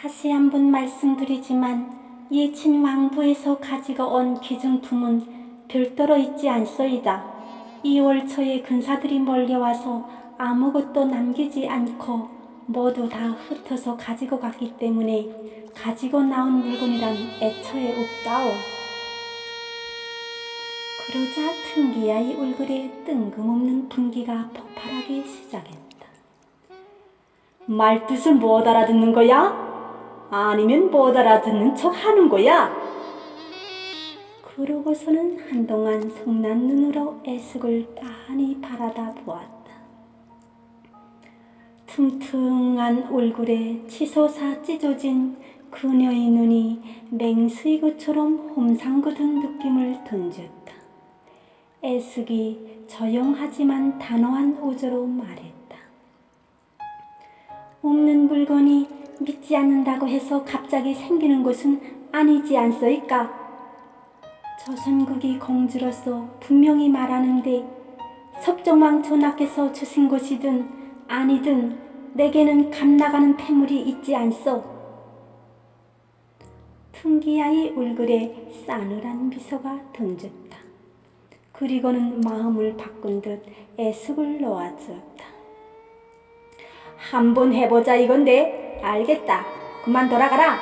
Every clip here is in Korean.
다시 한번 말씀드리지만 예친 왕부에서 가지고 온 기증품은 별도로 있지 않소이다. 2월 초에 근사들이 몰려와서 아무것도 남기지 않고 모두 다 흩어서 가지고 갔기 때문에 가지고 나온 물건이란 애초에 없다오. 그러자 튼기야의 얼굴에 뜬금없는 분기가 폭발하기 시작했다. 말뜻을 못 알아듣는 거야? 아니면 못 알아듣는 척 하는 거야? 그러고서는 한동안 성난 눈으로 애숙을 빤히 바라다 보았다. 퉁퉁한 얼굴에 치솟아 찢어진 그녀의 눈이 맹수이구처럼 홈상거든 느낌을 던졌다. 애숙이 조용하지만 단호한 어조로 말했다. 없는 물건이 믿지 않는다고 해서 갑자기 생기는 것은 아니지 않소이까? 조선국이 공주로서 분명히 말하는데 섭정왕 전하께서 주신 것이든 아니든 내게는 값나가는 폐물이 있지 않소. 퉁기아의 얼굴에 싸늘한 미소가 던졌다. 그리고는 마음을 바꾼 듯 애숙을 놓아주었다. 한번 해보자 이건데 알겠다. 그만 돌아가라.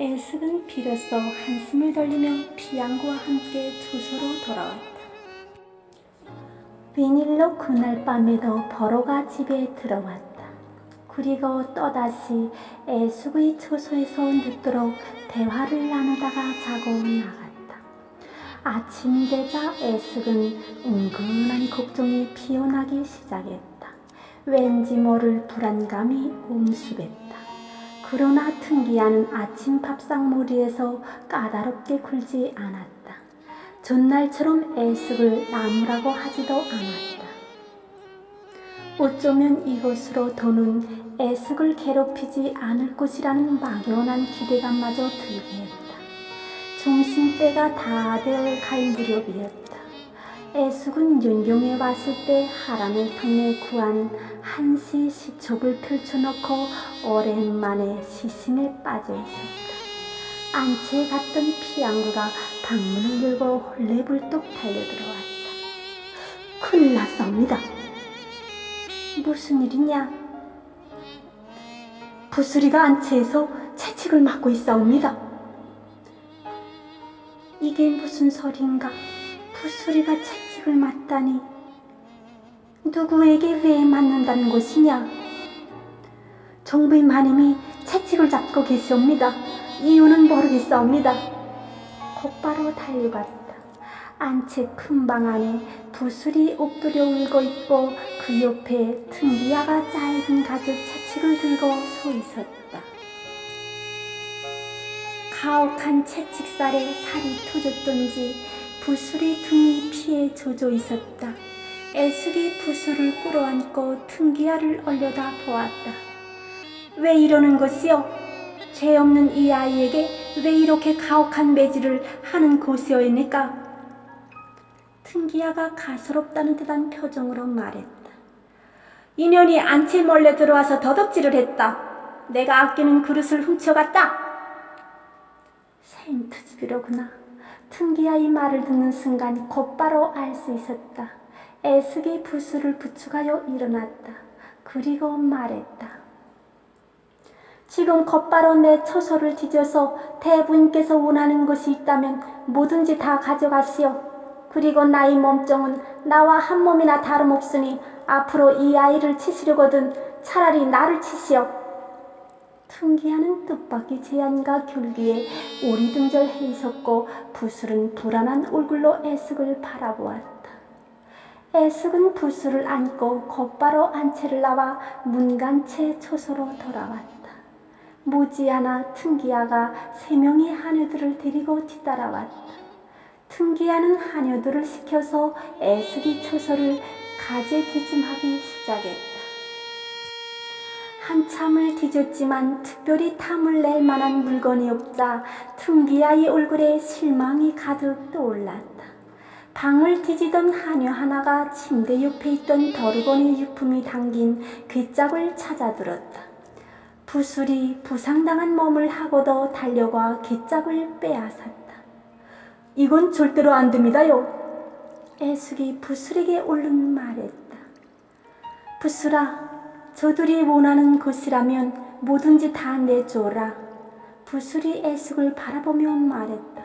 애숙은 비로소 한숨을 돌리며 피양구와 함께 투소로 돌아왔다. 웬일로 그날 밤에도 버로가 집에 들어왔다. 그리고 또다시 애숙의 처소에서 늦도록 대화를 나누다가 자고 나갔다. 아침이 되자 애숙은 은근한 걱정이 피어나기 시작했다. 왠지 모를 불안감이 엄습했다. 그러나 특이한 아침 밥상머리에서 까다롭게 굴지 않았다. 전날처럼 애숙을 나무라고 하지도 않았다. 어쩌면 이것으로 더는 애숙을 괴롭히지 않을 것이라는 막연한 기대감마저 들게 했다. 점심때가 다될갈 무렵이었다. 애숙은 연경에 왔을 때 하란을 통해 구한 한시 식촉을 펼쳐놓고 오랜만에 시심에 빠져 있었다. 안채에 갔던 피양구가 방문을 열고 헐레벌떡 달려들어왔다. 큰일 났사옵니다. 무슨 일이냐? 부수리가 안채에서 채찍을 맞고 있사옵니다. 이게 무슨 소린가? 부수리가 채찍을 맞다니 누구에게 왜 맞는다는 것이냐? 정부의 마님이 채찍을 잡고 계시옵니다. 이유는 모르겠사옵니다. 곧바로 달려갔다. 안채 큰 방 안에 부술이 엎드려 울고 있고 그 옆에 틈비아가 짧은 가죽 채찍을 들고 서 있었다. 가혹한 채찍살에 살이 터졌던지 부술이 등이 피에 젖어 있었다. 애숙이 부술을 끌어안고 틈기아를 올려다 보았다. 왜 이러는 것이오? 죄 없는 이 아이에게 왜 이렇게 가혹한 매질을 하는 것이오입니까? 틈기아가 가소롭다는 듯한 표정으로 말했다. 인연이 안채 몰래 들어와서 더덕질을 했다. 내가 아끼는 그릇을 훔쳐갔다. 생트집이로구나. 틈기아의 말을 듣는 순간 곧바로 알 수 있었다. 애숙이 부수를 부축하여 일어났다. 그리고 말했다. 지금 곧바로 내 처소를 뒤져서 대부인께서 원하는 것이 있다면 뭐든지 다 가져가시오. 그리고 나의 몸종은 나와 한 몸이나 다름없으니 앞으로 이 아이를 치시려거든 차라리 나를 치시오. 퉁기하는 뜻밖의 제안과 결기에 오리등절해 있었고 부술은 불안한 얼굴로 애숙을 바라보았다. 애숙은 부술을 안고 곧바로 안채를 나와 문간채 초소로 돌아왔다. 모지않아 퉁기아가 세 명의 하녀들을 데리고 뒤따라왔다. 퉁기아는 하녀들을 시켜서 애숙이 초소를 가재 뒤짐하기 시작했다. 한참을 뒤졌지만 특별히 탐을 낼 만한 물건이 없자 퉁기아의 얼굴에 실망이 가득 떠올랐다. 방을 뒤지던 하녀 하나가 침대 옆에 있던 더르고니 유품이 담긴 귓짝을 찾아들었다. 부술이 부상당한 몸을 하고도 달려가 개짝을 빼앗았다. 이건 절대로 안 됩니다요. 애숙이 부술에게 얼른 말했다. 부술아, 저들이 원하는 것이라면 뭐든지 다 내줘라. 부술이 애숙을 바라보며 말했다.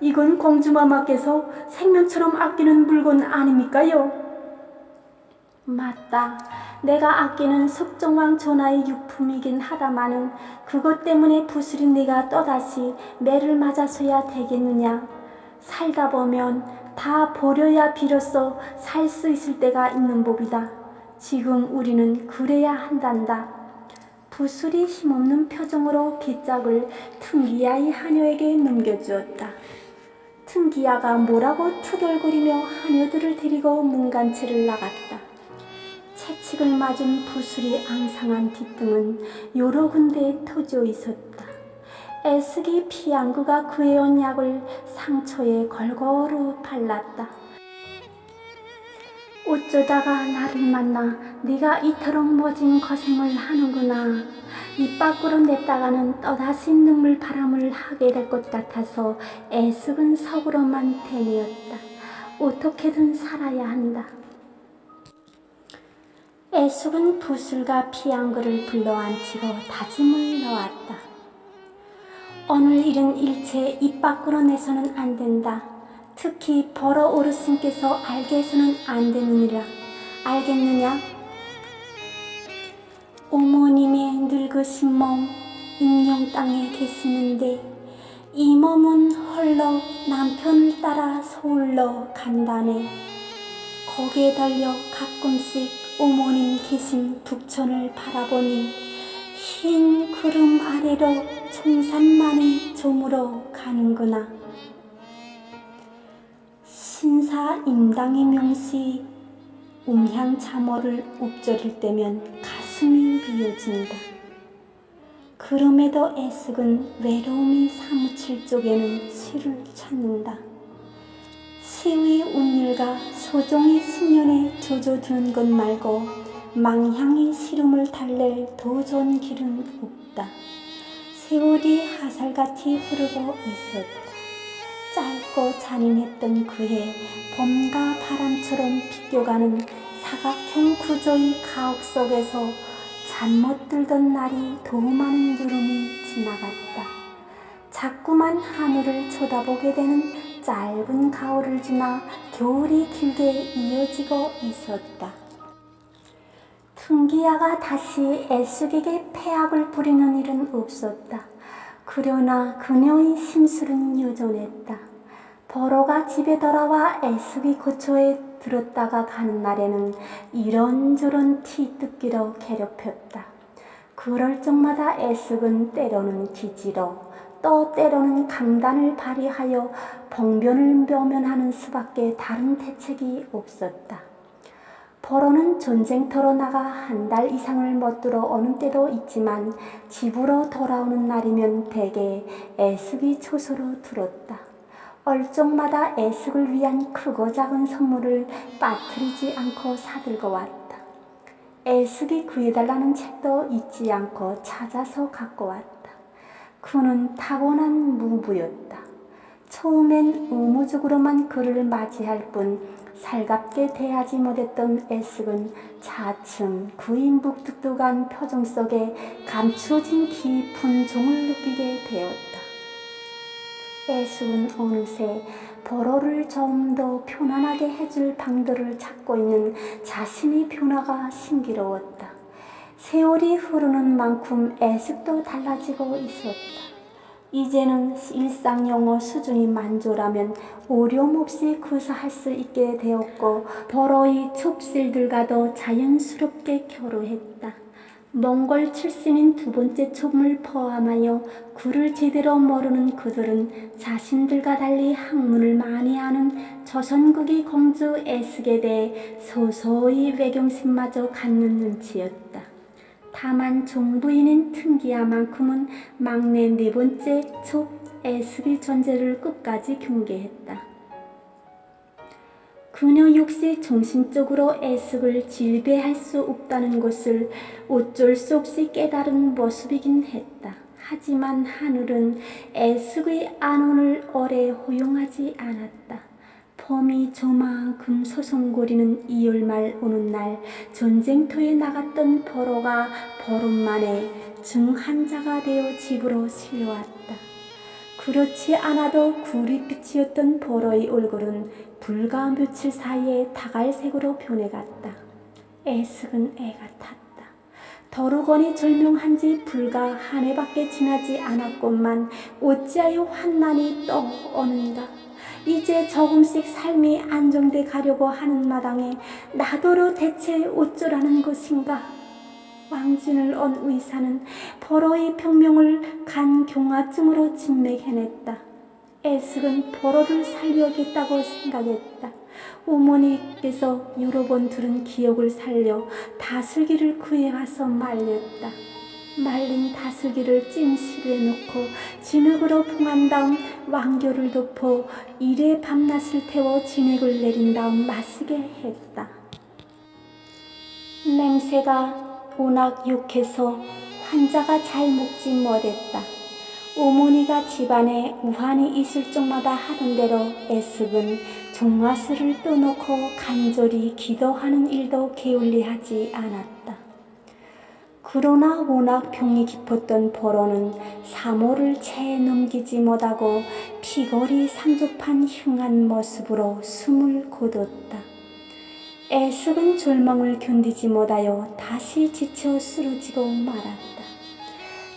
이건 공주마마께서 생명처럼 아끼는 물건 아닙니까요? 맞다. 내가 아끼는 석정왕 전하의 유품이긴 하다마는 그것 때문에 부술이 네가 또다시 매를 맞아서야 되겠느냐. 살다 보면 다 버려야 비로소 살 수 있을 때가 있는 법이다. 지금 우리는 그래야 한단다. 부술이 힘없는 표정으로 기짝을 퉁기야의 하녀에게 넘겨주었다. 퉁기야가 뭐라고 투덜거리며 하녀들을 데리고 문간치를 나갔다. 채찍을 맞은 부술이 앙상한 뒷등은 여러 군데에 터져 있었다. 애쓰기 피양구가 구해온 약을 상처에 골고루 발랐다. 어쩌다가 나를 만나 네가 이토록 모진 고생을 하는구나. 입 밖으로 냈다가는 또다시 눈물 바람을 하게 될 것 같아서 애쓰은 속으로만 되뇌었다. 어떻게든 살아야 한다. 애숙은 부술과 피양구를 불러앉히고 다짐을 놓았다. 오늘 일은 일체 입 밖으로 내서는 안 된다. 특히 버러 어르신께서 알게 해서는 안 되느니라. 알겠느냐? 어머님의 늙으신 몸 임령 땅에 계시는데 이 몸은 홀로 남편을 따라 서울로 간다네. 거기에 달려 가끔씩 어머님 계신 북천을 바라보니 흰 구름 아래로 총산만이 저물어 가는구나. 신사 임당의 명시 음향 참호를 읊조릴 때면 가슴이 미어진다. 그럼에도 애숙은 외로움이 사무칠 쪽에는 시를 찾는다. 시의 운율과 소종의 신년에 젖어드는 것 말고 망향의 시름을 달랠 더 좋은 길은 없다. 세월이 하살같이 흐르고 있었다. 짧고 잔인했던 그해 봄과 바람처럼 비껴가는 사각형 구조의 가옥 속에서 잠 못 들던 날이 더 많은 여름이 지나갔다. 자꾸만 하늘을 쳐다보게 되는 짧은 가을을 지나 겨울이 길게 이어지고 있었다. 퉁기야가 다시 애숙에게 폐악을 부리는 일은 없었다. 그러나 그녀의 심술은 여전했다. 버로가 집에 돌아와 애숙이 고초에 들었다가 가는 날에는 이런저런 티뜯기로 괴롭혔다. 그럴 적마다 애숙은 때로는 기지로 또 때로는 강단을 발휘하여 봉변을 묘면하는 수밖에 다른 대책이 없었다. 버로는 전쟁터로 나가 한 달 이상을 못 들어오는 때도 있지만 집으로 돌아오는 날이면 대개 애숙이 초소로 들었다. 얼적마다 애숙을 위한 크고 작은 선물을 빠뜨리지 않고 사들고 왔다. 애숙이 구해달라는 책도 잊지 않고 찾아서 갖고 왔다. 그는 타고난 무부였다. 처음엔 의무적으로만 그를 맞이할 뿐 살갑게 대하지 못했던 애숙은 차츰 그인 북뚝뚝한 표정 속에 감추어진 깊은 종을 느끼게 되었다. 애숙은 어느새 버로를 좀 더 편안하게 해줄 방도를 찾고 있는 자신의 변화가 신기로웠다. 세월이 흐르는 만큼 애습도 달라지고 있었다. 이제는 일상 영어 수준이 만조라면 어려움 없이 구사할 수 있게 되었고 버러의 첩실들과도 자연스럽게 결혼했다. 몽골 출신인 두 번째 첩을 포함하여 구를 제대로 모르는 그들은 자신들과 달리 학문을 많이 아는 조선국의 공주 애숙에 대해 소소히 외경심마저 갖는 눈치였다. 다만 종부인인 튼기야만큼은 막내 네 번째 첩 애숙의 존재를 끝까지 경계했다. 그녀 역시 정신적으로 애습을 질배할 수 없다는 것을 어쩔 수 없이 깨달은 모습이긴 했다. 하지만 하늘은 애습의 안언을 오래 허용하지 않았다. 봄이 저만큼 소송거리는 이열말 오는 날 전쟁터에 나갔던 포로가 보름 만에 증환자가 되어 집으로 실려왔다. 그렇지 않아도 구릿빛이었던 보로의 얼굴은 불과 며칠 사이에 다갈색으로 변해갔다. 애석은 애가 탔다. 더루건이 절명한 지 불과 한 해밖에 지나지 않았건만 어찌하여 환난이 또 오는가. 이제 조금씩 삶이 안정돼 가려고 하는 마당에 나더러 대체 어쩌라는 것인가. 왕진을 온 의사는 보로의 병명을 간경화증으로 진맥해냈다. 애숙은 보로를 살려야겠다고 생각했다. 어머니께서 여러 번 들은 기억을 살려 다슬기를 구해와서 말렸다. 말린 다슬기를 찜실에 넣고 진흙으로 봉한 다음 왕겨를 덮어 이래 밤낮을 태워 진액을 내린 다음 마시게 했다. 냄새가 워낙 욕해서 환자가 잘 먹지 못했다. 어머니가 집안에 우환이 있을 적마다 하던 대로 애습은 종화술을 떠놓고 간절히 기도하는 일도 게을리하지 않았다. 그러나 워낙 병이 깊었던 보로는 사모를 채 넘기지 못하고 피골이 상접한 흉한 모습으로 숨을 거뒀다. 애숙은 절망을 견디지 못하여 다시 지쳐 쓰러지고 말았다.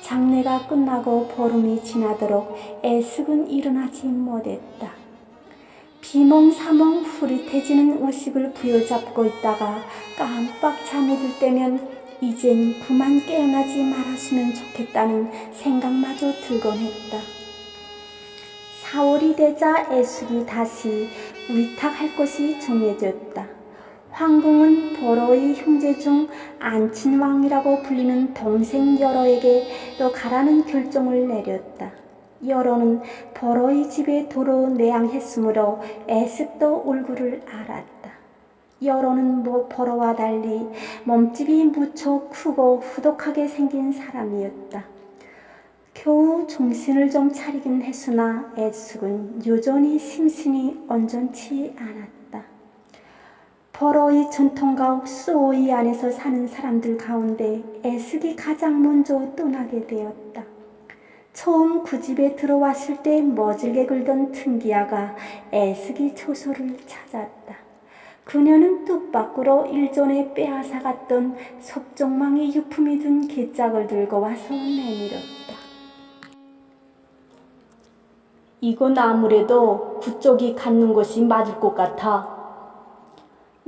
장례가 끝나고 보름이 지나도록 애숙은 일어나지 못했다. 비몽사몽 흐릿해지는 의식을 부여잡고 있다가 깜빡 잠이 들 때면 이젠 그만 깨어나지 말았으면 좋겠다는 생각마저 들곤 했다. 4월이 되자 애숙이 다시 위탁할 것이 정해졌다. 황궁은 보로의 형제 중 안친왕이라고 불리는 동생 여로에게로 가라는 결정을 내렸다. 여로는 보로의 집에 도로 내양했으므로 애습도 얼굴을 알았다. 여로는 뭐 보로와 달리 몸집이 무척 크고 후덕하게 생긴 사람이었다. 겨우 정신을 좀 차리긴 했으나 애숙은 여전히 심신이 온전치 않았다. 버러의 전통가옥 수오이 안에서 사는 사람들 가운데 애숙이 가장 먼저 떠나게 되었다. 처음 그 집에 들어왔을 때 머질게 굴던 튼기아가 애숙이 초소를 찾았다. 그녀는 뚝 밖으로 일전에 빼앗아갔던 섭종망의 유품이 든 개짝을 들고 와서 내밀었다. 이건 아무래도 그쪽이 갖는 것이 맞을 것 같아.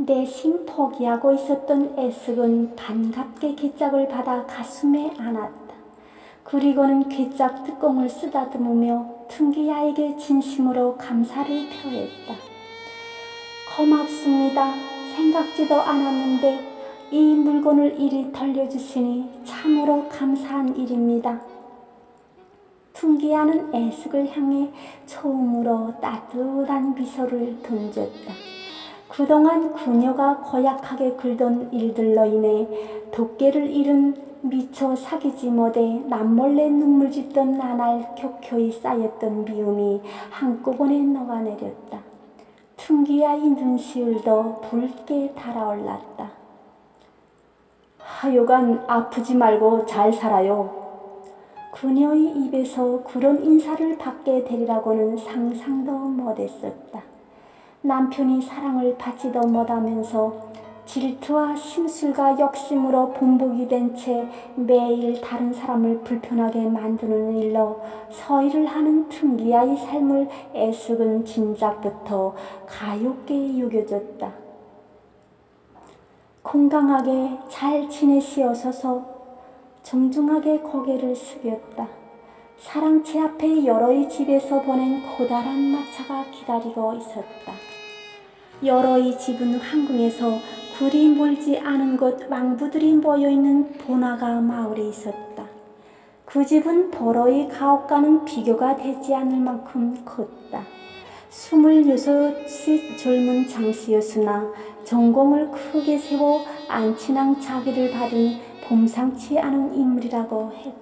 내심 포기하고 있었던 애석은 반갑게 개짝을 받아 가슴에 안았다. 그리고는 개짝 뚜껑을 쓰다듬으며 퉁기야에게 진심으로 감사를 표했다. 고맙습니다. 생각지도 않았는데 이 물건을 이리 돌려주시니 참으로 감사한 일입니다. 퉁기야는 애석을 향해 처음으로 따뜻한 미소를 던졌다. 그동안 그녀가 고약하게 굴던 일들로 인해 도깨를 잃은 미처 사귀지 못해 남몰래 눈물 짓던 나날 격효히 쌓였던 미움이 한꺼번에 녹아내렸다. 퉁기야의 눈시울도 붉게 달아올랐다. 하여간 아프지 말고 잘 살아요. 그녀의 입에서 그런 인사를 받게 되리라고는 상상도 못했었다. 남편이 사랑을 받지도 못하면서 질투와 심술과 욕심으로 본복이 된 채 매일 다른 사람을 불편하게 만드는 일로 서의를 하는 퉁기야의 삶을 애숙은 진작부터 가엾게 여겨졌다. 건강하게 잘 지내시어서서 정중하게 고개를 숙였다. 사랑채 앞에 여러의 집에서 보낸 고달한 마차가 기다리고 있었다. 여러의 집은 황궁에서 그리 멀지 않은 곳 왕부들이 모여있는 보나가 마을에 있었다. 그 집은 보로의 가옥과는 비교가 되지 않을 만큼 컸다. 스물여섯이 젊은 장씨였으나 전공을 크게 세워 안친왕 자기를 받은 범상치 않은 인물이라고 했다.